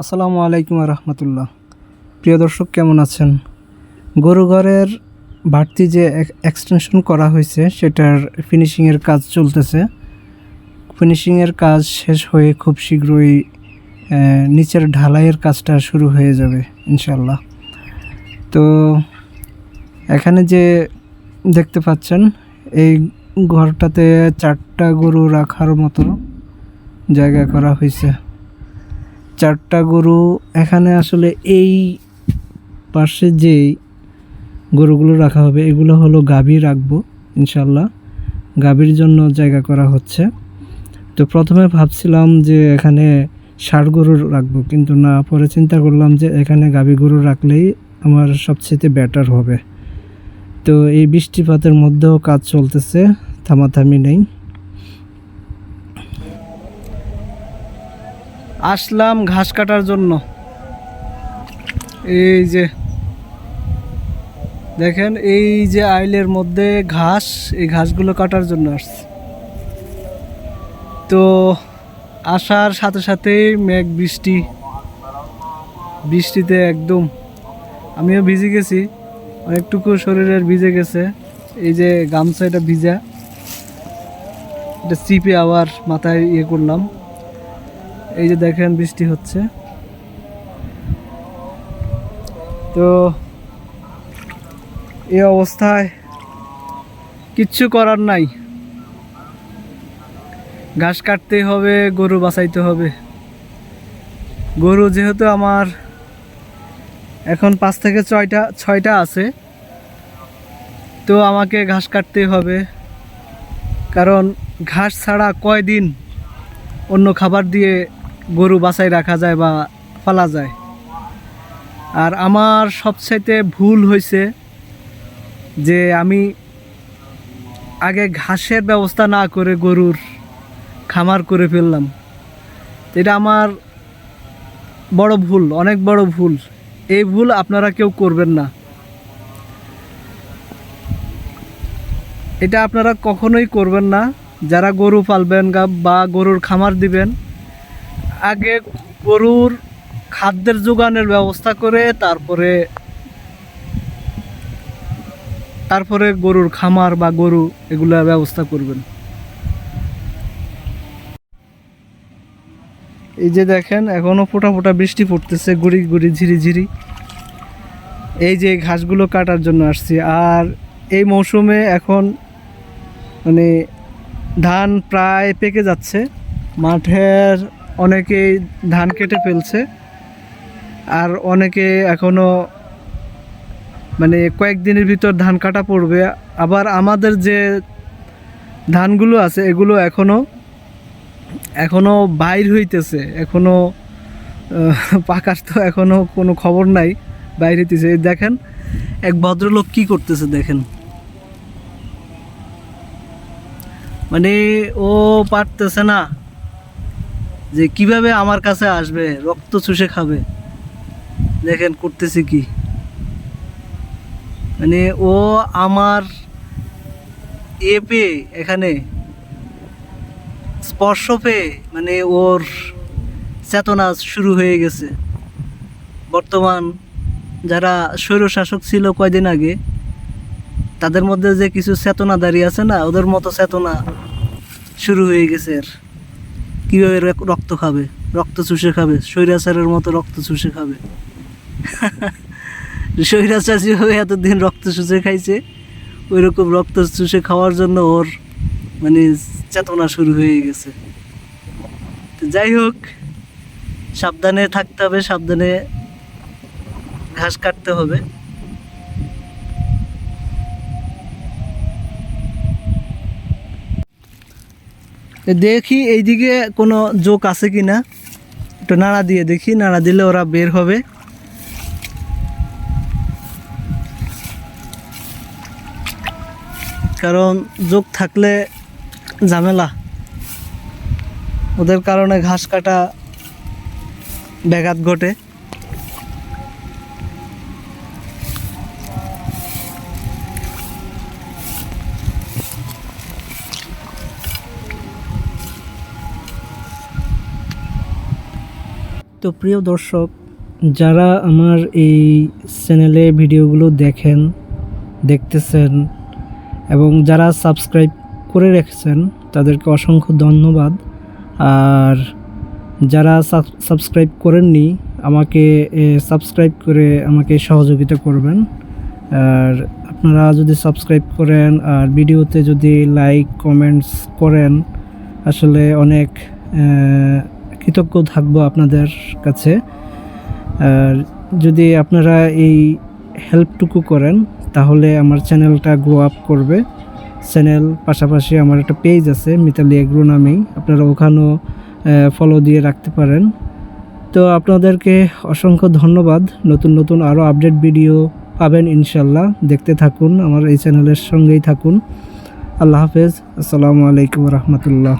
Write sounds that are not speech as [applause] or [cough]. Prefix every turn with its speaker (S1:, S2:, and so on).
S1: আসসালামু আলাইকুম রহমতুল্লাহ। প্রিয় দর্শক, কেমন আছেন? গরু ঘরের বাড়তি যে এক্সটেনশন করা হয়েছে, সেটার ফিনিশিংয়ের কাজ চলতেছে। ফিনিশিংয়ের কাজ শেষ হয়ে খুব শীঘ্রই নিচের ঢালাইয়ের কাজটা শুরু হয়ে যাবে ইনশাল্লাহ তো এখানে যে দেখতে পাচ্ছেন, এই ঘরটাতে চারটা গরু রাখার মতো জায়গা করা হয়েছে। চারটা গরু, এখানে আসলে এই পাশে যেই গরুগুলো রাখা হবে, এগুলো হলো গাভী রাখব ইনশাল্লাহ গাভীর জন্য জায়গা করা হচ্ছে। তো প্রথমে ভাবছিলাম যে এখানে ষাড় গরু রাখব, কিন্তু না, পরে চিন্তা করলাম যে এখানে গাভী গরু রাখলেই আমার সবচেয়ে বেটার হবে। তো এই বৃষ্টিপাতের মধ্যেও কাজ চলতেছে, থামাথামি নেই। আসলাম ঘাস কাটার জন্য। এই যে, দেখেন, এই যে আইলের মধ্যে ঘাস, এই ঘাসগুলো কাটার জন্য আসছে। তো আসার সাথে সাথেই মেঘ, বৃষ্টি, বৃষ্টিতে একদম আমিও ভিজে গেছি, অনেকটুকু শরীরের ভিজে গেছে। এই যে গামছা এটা ভিজা, এটা চিপে আবার মাথায় ইয়ে করলাম। এই যে দেখেন বৃষ্টি হচ্ছে। তো এই অবস্থায় কিচ্ছু করার নাই। ঘাস কাটতেই হবে, গরু বাঁচাইতে হবে। গরু যেহেতু আমার এখন পাঁচ থেকে ছয়টা ছয়টা আছে, তো আমাকে ঘাস কাটতেই হবে। কারণ ঘাস ছাড়া কয়দিন অন্য খাবার দিয়ে গরু বাছাই রাখা যায় বা ফালা যায়। আর আমার সবচাইতে ভুল হয়েছে যে আমি আগে ঘাসের ব্যবস্থা না করে গরুর খামার করে ফেললাম। এটা আমার বড় ভুল, অনেক বড় ভুল। এই ভুল আপনারা কেউ করবেন না। এটা আপনারা কখনোই করবেন না। যারা গরু পালবেন বা গরুর খামার দিবেন আগে গরুর খাদ্যের যোগানের ব্যবস্থা করে তারপরে তারপরে গরুর খামার বা গরু এগুলা ব্যবস্থা করবেন। এই যে দেখেন, এখনও ফোটা ফোটা বৃষ্টি পড়তেছে, গুড়ি গুড়ি ঝিরি ঝিরি। এই যে ঘাসগুলো কাটার জন্য আসছি। আর এই মৌসুমে এখন মানে ধান প্রায় পেকে যাচ্ছে। মাঠের অনেকেই ধান কেটে ফেলছে, আর অনেকে এখনও মানে কয়েকদিনের ভিতর ধান কাটা পড়বে। আবার আমাদের যে ধানগুলো আছে, এগুলো এখনও এখনও বাইর হইতেছে, এখনও পাকার তো এখনও কোনো খবর নাই, বাইর হইতেছে। দেখেন, এক ভদ্রলোক কি করতেছে দেখেন। মানে ও পারতেছে না। যে কীভাবে আমার কাছে আসবে? রক্ত চুষে খাবে। দেখেন করতেছে কি। মানে ও আমার এ পেয়ে এখানে স্পর্শ পেয়ে মানে ওর চেতনা শুরু হয়ে গেছে। বর্তমান যারা স্বৈরশাসক ছিল কয়দিন আগে, তাদের মধ্যে যে কিছু চেতনাদারি আছে না, ওদের মতো চেতনা শুরু হয়ে গেছে আর কীভাবে রক্ত খাবে? রক্ত চুষে খাবে? স্বৈরাচারের মতো রক্ত চুষে খাবে। [laughs] স্বৈরাচার যেভাবে এতদিন রক্ত চুষে খাইছে ওই রকম রক্ত চুষে খাওয়ার জন্য ওর মানে চেতনা শুরু হয়ে গেছে। তো যাই হোক, সাবধানে থাকতে হবে, সাবধানে ঘাস কাটতে হবে। দেখি এইদিকে কোনো জোক আছে কি না একটু নাড়া দিয়ে দেখি, নাড়া দিলে ওরা বের হবে। কারণ যোগ থাকলে ঝামেলা। ওদের কারণে ঘাস কাটা ব্যাঘাত ঘটে। তো প্রিয় দর্শক, যারা আমার এই চ্যানেলে ভিডিওগুলো দেখেন, দেখতেছেন এবং যারা সাবস্ক্রাইব করে রেখেছেন, তাদেরকে অসংখ্য ধন্যবাদ। আর যারা সাবস্ক্রাইব করেননি, আমাকে সাবস্ক্রাইব করে আমাকে সহযোগিতা করবেন। আর আপনারা যদি সাবস্ক্রাইব করেন, আর ভিডিওতে যদি লাইক, কমেন্টস করেন, আসলে অনেক কৃতজ্ঞ থাকব আপনাদের কাছে। আর যদি আপনারা এই হেল্পটুকু করেন, তাহলে আমার চ্যানেলটা গ্রো আপ করবে। চ্যানেল পাশাপাশি আমার একটা পেজ আছে, মিতালি এগ্রো নামেই। আপনারা ওখানেও ফলো দিয়ে রাখতে পারেন। তো আপনাদেরকে অসংখ্য ধন্যবাদ। নতুন নতুন আরও আপডেট ভিডিও পাবেন ইনশাল্লাহ। দেখতে থাকুন, আমার এই চ্যানেলের সঙ্গেই থাকুন। আল্লাহ হাফেজ। আসসালামু আলাইকুম রহমতুল্লাহ।